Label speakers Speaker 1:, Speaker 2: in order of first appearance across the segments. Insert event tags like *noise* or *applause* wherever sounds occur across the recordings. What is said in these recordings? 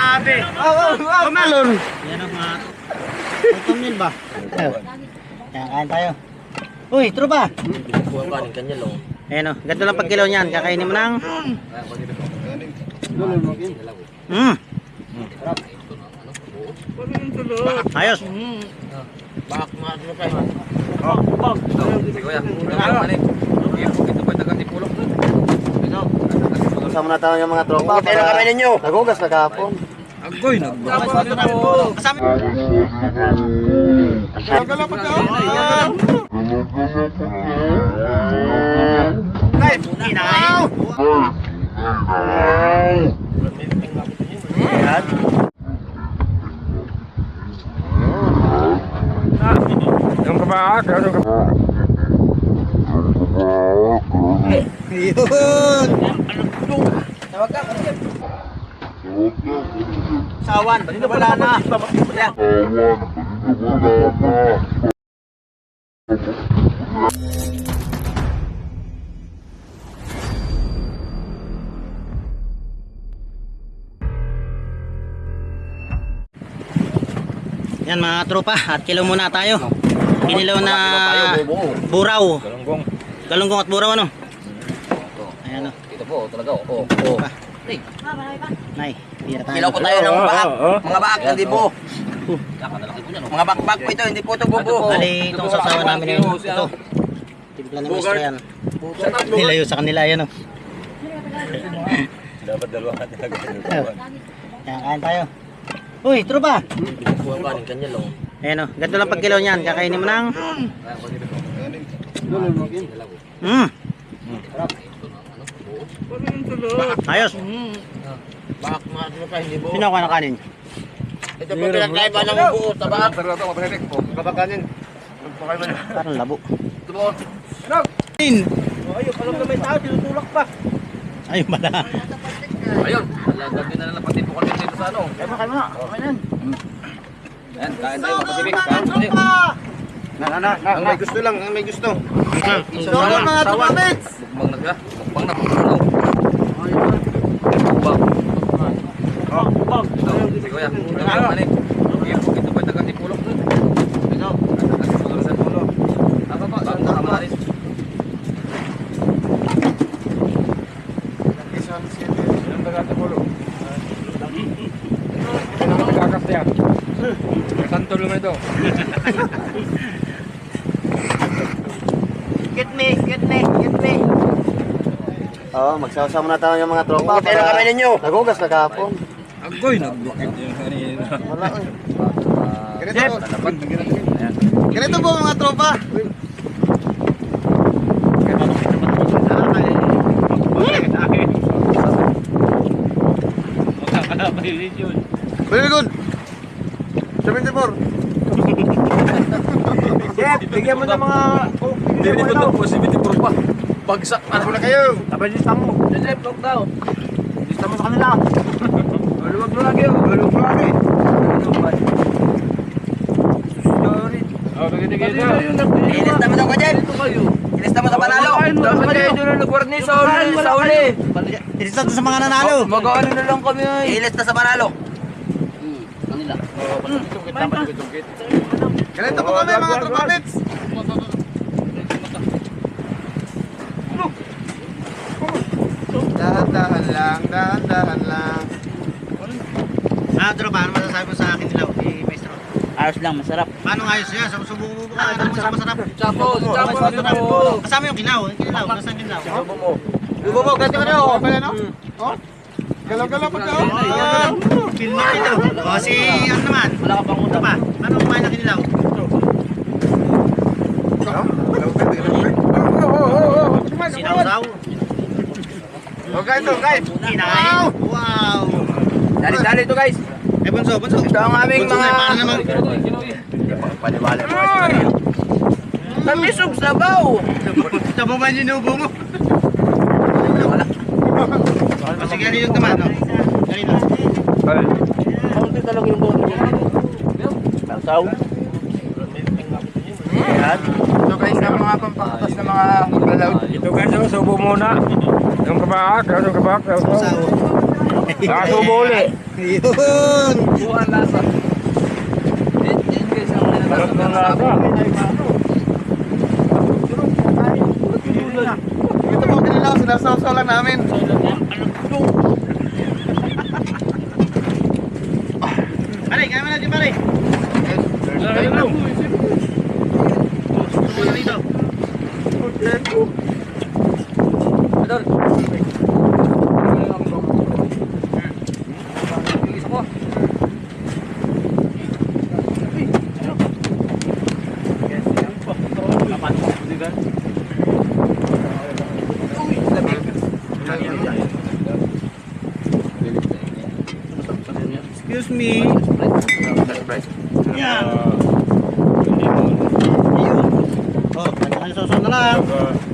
Speaker 1: Grabe. Kumalon.
Speaker 2: Yan ang mga thumbnail ba? Yan, kain tayo. Uy, tropa!
Speaker 3: Buwan kanin kanya lang.
Speaker 2: Ayan o, ganito lang pag kilo niyan. Kakainin mo ng... Mm. Ayos.
Speaker 3: Bak mga ano kayo.
Speaker 4: Si Kuya. Ano man eh. Ito ba tagang tipulok?
Speaker 2: Kasama na tayo yung mga tropa.
Speaker 3: Kaya na kami ninyo.
Speaker 2: Nagugas na kahapon.
Speaker 4: Agoy, nag
Speaker 2: Kasama. Kinain. Ayan.
Speaker 4: Yung kabaak, yung kabaak.
Speaker 2: Yun. Sawan, wala na. Yan mga tropa, at kilo muna tayo. Kinilaw na buraw.
Speaker 4: Galunggong.
Speaker 2: Galunggong at buraw ano? Ayan o.
Speaker 3: Ito po, talaga. Oo. Oo.
Speaker 2: Nay, tira tayo.
Speaker 3: Kilaw ko tayo ng bak. Mga bak, hindi po.
Speaker 2: Uh.
Speaker 3: Mga bakbak po ito, hindi po ito bubo.
Speaker 2: Bali, itong sasawa namin yung ito. Timpla ni Maestro yan. Nilayo sa kanila yan o.
Speaker 4: Dapat dalawa ka talaga.
Speaker 2: Yan, kain tayo. Uy, tropa!
Speaker 3: Buwan kanin kanya lang.
Speaker 2: Ayan o, ganito lang pag kilo niyan. Kakainin mo ng... Mm. Ayos.
Speaker 3: Bak mga ano kayo, hindi po.
Speaker 2: Sino ako ng kanin?
Speaker 3: Ito po pinagkaiba ng buo, tabak.
Speaker 4: Kapakanin.
Speaker 2: Parang labo.
Speaker 3: Ito po.
Speaker 2: Ayun, alam na may tao, tinutulak pa. Ayun pala.
Speaker 4: Ayun. Lagyan na lang pati po kami dito sa ano.
Speaker 2: Kaya mo, kaya mo na. Okay na yan.
Speaker 4: Kain tayo mga Pacific. Kain tayo.
Speaker 1: Na, na, na. Ang may gusto lang, ang may gusto.
Speaker 2: Sawan, mga
Speaker 1: tumapits!
Speaker 4: Mukbang na ka. Mukbang na. Mukbang. Mukbang. Si Kuya. Ano man eh. Ito ba tagang tipulok? Ito. Tagang sa pulo. Apa pa? Bang kamaris. Yung tagang tipulok. Ano ka nagkakas niya? Santo naman ito.
Speaker 2: Oo, magsasama na tayo yung mga tropa.
Speaker 3: Kaya na kami ninyo.
Speaker 2: Nagugas na kahapon.
Speaker 4: Agoy, nagbukit yung kanina.
Speaker 2: Wala eh.
Speaker 1: Ganito po. Ganito po mga tropa. Very good. 74.
Speaker 2: Jeff, bigyan mo ng mga...
Speaker 4: Hindi ko ito, positivity proof pa. Bagsak.
Speaker 1: Ano na kayo?
Speaker 2: Sabay lista mo.
Speaker 3: Jeff, lock daw.
Speaker 2: Lista mo sa kanila. *laughs*
Speaker 1: Maluwag mo lagi. Maluwag mo lagi.
Speaker 4: Oh, tigil tigil
Speaker 3: Ilista mo daw ko, Jeff. Ilista mo sa panalo.
Speaker 4: Dapat kayo doon ang nagwarni sa uli. Sa uli.
Speaker 2: Lista to sa mga nanalo.
Speaker 4: Mag-ano na lang kami ay.
Speaker 3: Ilista sa panalo.
Speaker 1: Ganito po kami mga tropapits. Dahan-dahan lang, dahan-dahan lang.
Speaker 2: Ah, tropa, ano masasabi mo sa akin nila? Eh, maestro.
Speaker 3: Ayos lang, masarap.
Speaker 2: Paano ayos yan? Sa subukan mo ba? Ano masarap masarap?
Speaker 3: Chapo, chapo, chapo.
Speaker 2: Kasama yung kinaw. Yung kinaw. Nasaan kinaw?
Speaker 1: Lubo mo, ganito ka na. Oh, pala no? Oh. Galaw-galaw pa ka. oh. Ah.
Speaker 2: Film mo ito. O si, ano naman?
Speaker 3: Wala ka pang
Speaker 2: pa. Paano kumain ng kinilaw? Sinaw-saw.
Speaker 1: Oh, guys, oh, guys.
Speaker 2: Kinain. Wow.
Speaker 3: Dali-dali ito, guys.
Speaker 2: Eh, bunso, bunso.
Speaker 3: Ito ang aming
Speaker 2: Bunso,
Speaker 3: mga...
Speaker 2: paano naman?
Speaker 3: Paniwala mo. Kami subsabaw.
Speaker 2: Ito mo man sinubo mo. O sige, ano yung naman? no? Kanino?
Speaker 3: Kaunti talaga yung bono niya. Sasaw. Yan.
Speaker 1: So guys, ang mga pampakas na mga maglalawd.
Speaker 4: Ito guys, oh, subo muna. Yung kabaak, yung kabaak.
Speaker 2: Sao.
Speaker 1: Nakasubo uli.
Speaker 2: Yun.
Speaker 4: Buwan lasa. Yan, yan guys, ang
Speaker 1: Sarap ng lasa. Ito po kinilaw, sinasawsaw lang namin.
Speaker 2: Pare, kaya mo natin pare.
Speaker 4: Idol. Yung isa ko.
Speaker 2: Excuse me. Yan. Oh, kanya-kanya sausaw na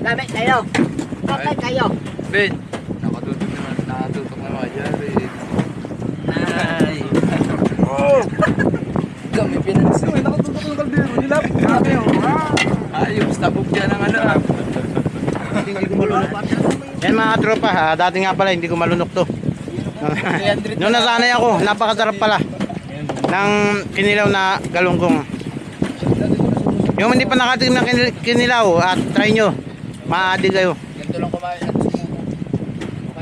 Speaker 3: Lamig kayo. Patay kayo.
Speaker 4: Ben, nakatutok naman, nakatutok naman dyan eh.
Speaker 3: Ay.
Speaker 4: Kami pinansin. Ay, nakatutok ng kaldero nila. Grabe oh. Ayos, tabog dyan ang ano. ah.
Speaker 2: Yan mga tropa ha, dati nga pala hindi ko malunok to. Noong nasanay ako, napakasarap pala ng kinilaw na galunggong. Yung hindi pa nakatikim ng kinil- kinilaw at try nyo, maadi kayo.
Speaker 4: Ganito lang kumain at sumubo.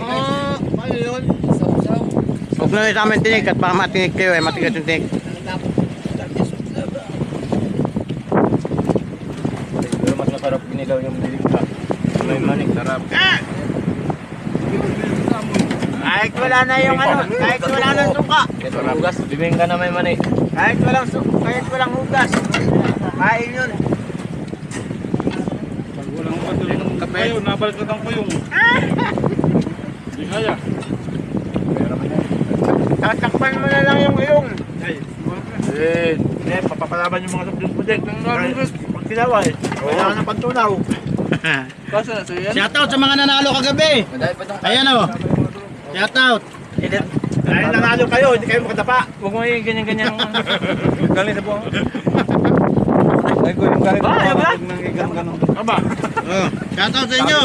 Speaker 1: Ah, ano yun?
Speaker 4: Saw-saw.
Speaker 2: Huwag na sa amin tinig at baka matinig kayo eh, matigas yung tinig.
Speaker 1: Pero mas masarap ginilaw yung dilig ka. May manik, sarap.
Speaker 2: Kahit wala na yung ano, kahit wala na suka.
Speaker 1: Ito hugas. Bibing ka na may manik.
Speaker 2: Kahit walang suka, kahit walang hugas. Kain yun.
Speaker 1: Pag walang hugas Ayun, nabalkatan ko yung... *laughs* Hindi kaya.
Speaker 2: Tatakpan mo na lang yung iyong.
Speaker 1: Eh, eh, papapalaban yung mga subject mo din. Pag tinawa eh. Kailangan ng pantunaw. *laughs*
Speaker 4: Kaso na sa'yo yan?
Speaker 2: Shoutout sa mga nanalo kagabi. Ayan o. Shoutout.
Speaker 1: Dahil nanalo kayo, hindi kayo makatapa. Huwag mo yung ganyan-ganyan. *laughs* Galing sa buwan. Ay ko yung galing buwan. Nang igang-ganon. Aba.
Speaker 2: Oh, shoutout sa inyo.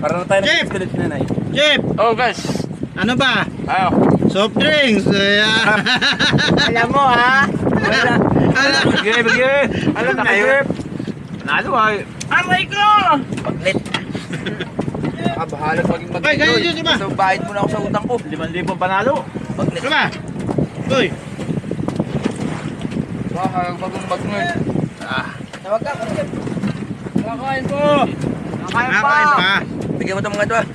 Speaker 1: Para na tayo
Speaker 2: Jeep!
Speaker 1: ng na nai.
Speaker 2: Jeep,
Speaker 4: Oh guys.
Speaker 2: ano ba?
Speaker 4: Ayo.
Speaker 2: Soft drinks. Ayan. *laughs*
Speaker 3: Alam mo ha.
Speaker 2: Ala.
Speaker 1: Bigay, bigay. Alam na yun. Nanalo ay.
Speaker 3: Aray ko.
Speaker 4: Paglit. Ah, bahala maging
Speaker 2: Ay,
Speaker 4: maglit.
Speaker 2: ganyan yun, diba?
Speaker 4: So, bahid mo na ako sa utang ko.
Speaker 1: 5,000 panalo.
Speaker 4: Paglit.
Speaker 2: Ano ba? Uy,
Speaker 4: Baka bagong magnet. Ah. Tawag ka. Nakakain po.
Speaker 3: Nakain pa.
Speaker 2: nakain pa.
Speaker 4: Bigyan mo ito mga ito ah.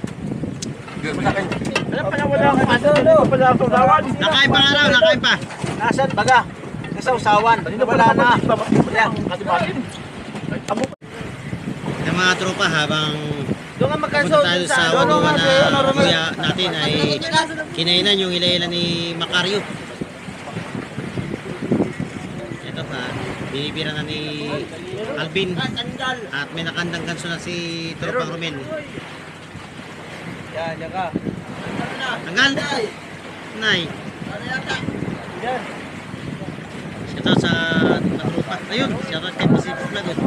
Speaker 4: Bigyan mo sa akin.
Speaker 3: Alam pa na wala akong ano no.
Speaker 1: Wala akong dawan.
Speaker 2: Nakain pa nga raw, nakain pa.
Speaker 3: Nasaan baga? Nasa usawan. Wala na.
Speaker 2: Yung mga tropa habang
Speaker 3: Doon nga magkanso.
Speaker 2: tayo sa ulungan na kuya natin ay kinainan yung ilayla ni Macario. Ito pa, binibira na ni Alvin at may nakandang ganso na si Tropang Romel.
Speaker 3: Yan, yan ka.
Speaker 2: Tanggal! Nay! Shout out sa natrupa. Ayun, shout out kay Pacific Vlog. eh.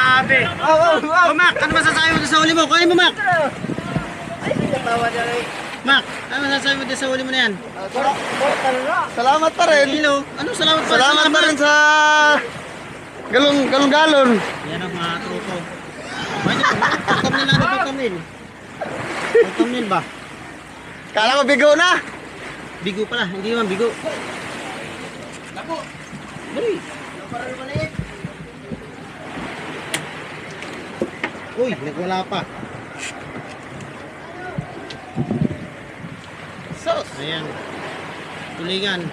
Speaker 2: Grabe! Oh, oh, oh! Mac, ano masasabi mo sa huli mo? Kunin mo, Mac! Mac, ano masasabi mo sa huli mo na yan?
Speaker 1: Salamat pa rin.
Speaker 2: Hello, ano salamat pa
Speaker 1: Salamat pa rin sa galong galong galon.
Speaker 2: Yan ang mga truko. Pwede, pag-thumbnail natin, pag-thumbnail. Pag-thumbnail ba?
Speaker 1: Kala ko bigo na.
Speaker 2: Bigo pala, hindi naman bigo. Dali. Uy, nagwala pa.
Speaker 1: Sos.
Speaker 2: Ayan. tulingan.